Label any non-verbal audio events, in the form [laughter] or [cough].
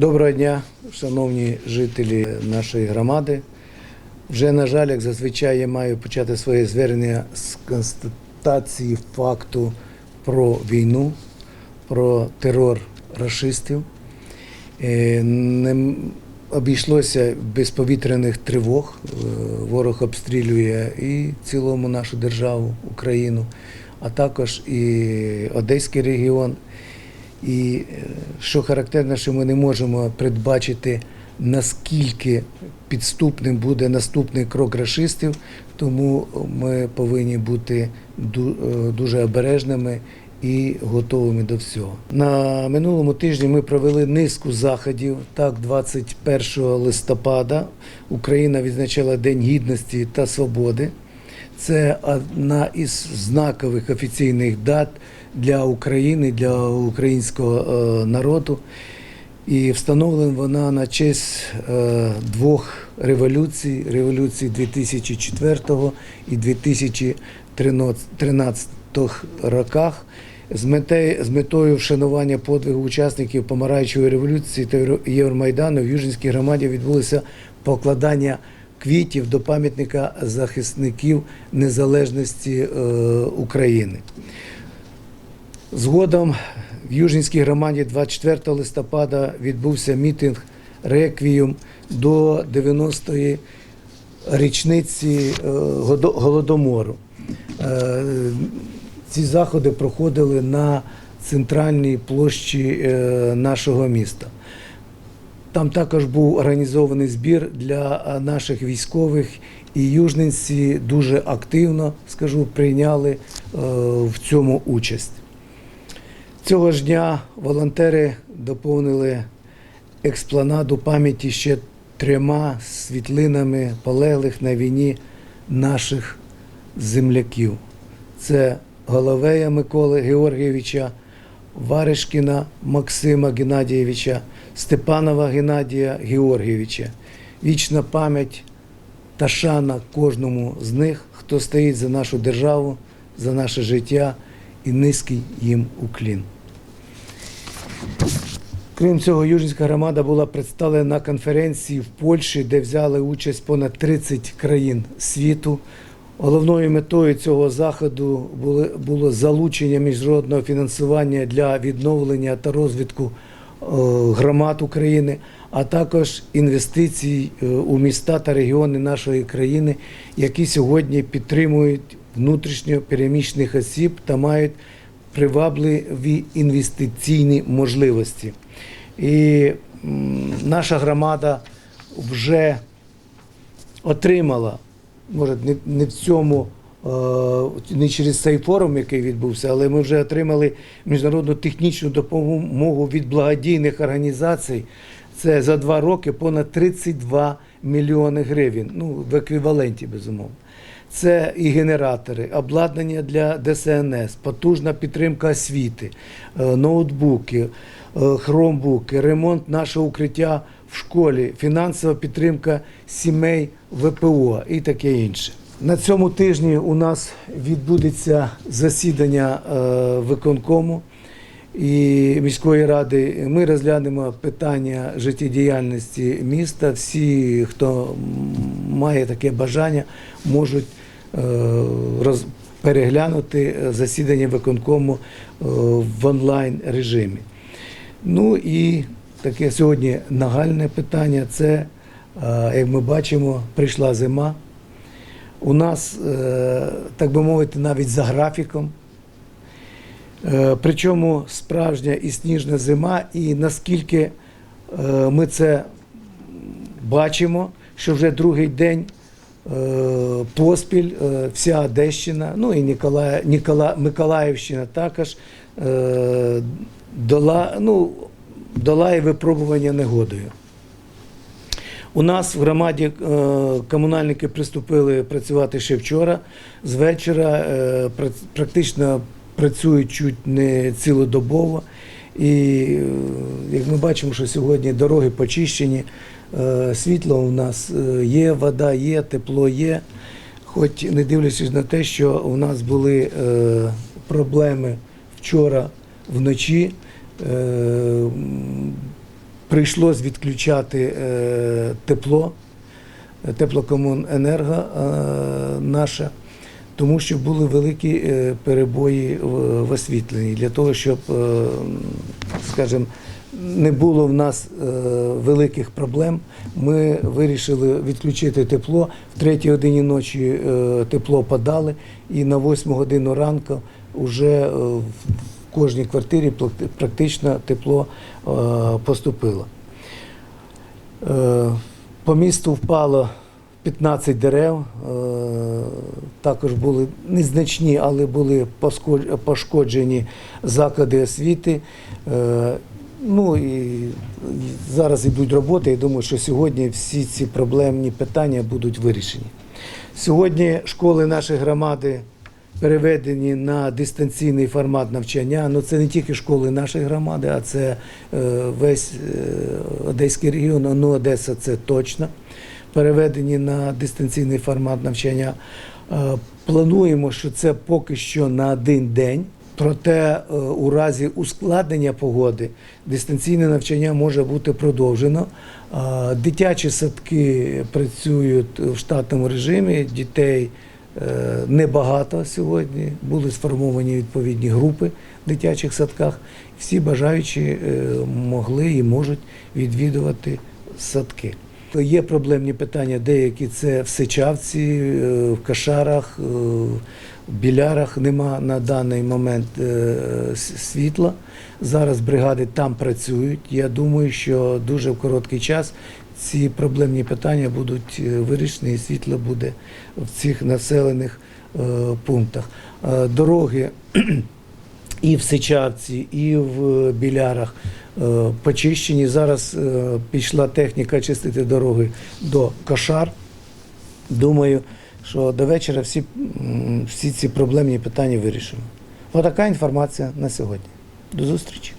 Доброго дня, шановні жителі нашої громади. Вже, на жаль, як зазвичай, я маю почати своє звернення з констатації факту про війну, про терор рашистів. Е, Не обійшлося без повітряних тривог. Е, Ворог обстрілює і цілому нашу державу, Україну, а також і Одеський регіон. І е, що характерно, що ми не можемо передбачити, наскільки підступним буде наступний крок рашистів, тому ми повинні бути е, дуже обережними і готовими до всього. На минулому тижні ми провели низку заходів. Так, 21 листопада Україна відзначала День гідності та свободи. Це одна із знакових офіційних дат для України, для українського е, народу. І встановлена вона на честь е, двох революцій революції 2004 і 2013 роках. З метою, вшанування подвигу учасників Помаранчевої революції та Євромайдану в Южинській громаді відбулося покладання квітів до пам'ятника захисників незалежності е, України. Згодом в Южинській громаді 24 листопада відбувся мітинг реквієм до 90-ї річниці е, Голодомору. Е, Ці заходи проходили на центральній площі нашого міста. Там також був організований збір для наших військових, і южненці дуже активно, скажу, прийняли е, в цьому участь. Цього ж дня волонтери доповнили експланаду пам'яті ще трьома світлинами полеглих на війні наших земляків. Це Головея Миколи Георгійовича, Варишкіна Максима Геннадійовича, Степанова Геннадія Георгійовича. Вічна пам'ять та шана кожному з них, хто стоїть за нашу державу, за наше життя і низький їм уклін. Крім цього, Южинська громада була представлена на конференції в Польщі, де взяли участь понад 30 країн світу. Головною метою цього заходу було залучення міжнародного фінансування для відновлення та розвитку е, громад України, а також інвестицій е, у міста та регіони нашої країни, які сьогодні підтримують внутрішньо переміщених осіб та мають привабливі інвестиційні можливості. І наша громада вже отримала, може, не, не в цьому, е, не через цей форум, який відбувся, але ми вже отримали міжнародну технічну допомогу від благодійних організацій. Це за два роки понад 32 мільйони гривень, ну, в еквіваленті, безумовно. Це і генератори, обладнання для ДСНС, потужна підтримка освіти, е, ноутбуки, е, хромбуки, ремонт нашого укриття в школі, фінансова підтримка сімей ВПО і таке інше. На цьому тижні у нас відбудеться засідання е, виконкому і міської ради. Ми розглянемо питання життєдіяльності міста. Всі, хто має таке бажання, можуть е, переглянути засідання виконкому е, в онлайн режимі. Ну і таке сьогодні нагальне питання це, е, як ми бачимо, прийшла зима. У нас, е, так би мовити, навіть за графіком. Е, Причому справжня і сніжна зима, і наскільки ми це бачимо, що вже другий день поспіль вся Одещина, ну і Миколаївщина також дола, ну, долає випробування негодою. У нас в громаді е, комунальники приступили працювати ще вчора. З вечора е, практично працюють чуть не цілодобово. І е, як ми бачимо, що сьогодні дороги почищені, світло у нас є, вода є, тепло є. Хоч не дивлячись на те, що у нас були проблеми вчора вночі. Е, Прийшлось відключати е, тепло, е, теплокомуненерго е, наше, тому що були великі е, перебої в, освітленні для того, щоб, е, скажімо, не було в нас е, великих проблем. Ми вирішили відключити тепло. В третій годині ночі е, тепло подали, і на восьму годину ранку вже е, в в кожній квартирі практично тепло е, поступило. Е, По місту впало 15 дерев, е, також були незначні, але були пошкоджені заклади освіти. Ну і зараз йдуть роботи. Я думаю, що сьогодні всі ці проблемні питання будуть вирішені. Сьогодні школи нашої громади переведені на дистанційний формат навчання. Ну це не тільки школи нашої громади, а це е, весь е, Одеський регіон, ну Одеса це точно. Переведені на дистанційний формат навчання. Е, Плануємо, що це поки що на один день. Проте у разі ускладнення погоди дистанційне навчання може бути продовжено. Дитячі садки працюють в штатному режимі, дітей небагато сьогодні. Були сформовані відповідні групи в дитячих садках. Всі бажаючі е, могли і можуть відвідувати садки. Є проблемні питання, деякі це в Сичавці, е, в Кашарах, е, в Білярах нема на даний момент е, світла. Зараз бригади там працюють. Я думаю, що дуже в короткий час ці проблемні питання будуть вирішені і світло буде в цих населених пунктах. Дороги [clears throat] і в Сичавці, і в Білярах почищені. Зараз е, пішла техніка чистити дороги до Кошар. Думаю, що до вечора всі, всі ці проблемні питання вирішимо. Отака інформація на сьогодні. До зустрічі.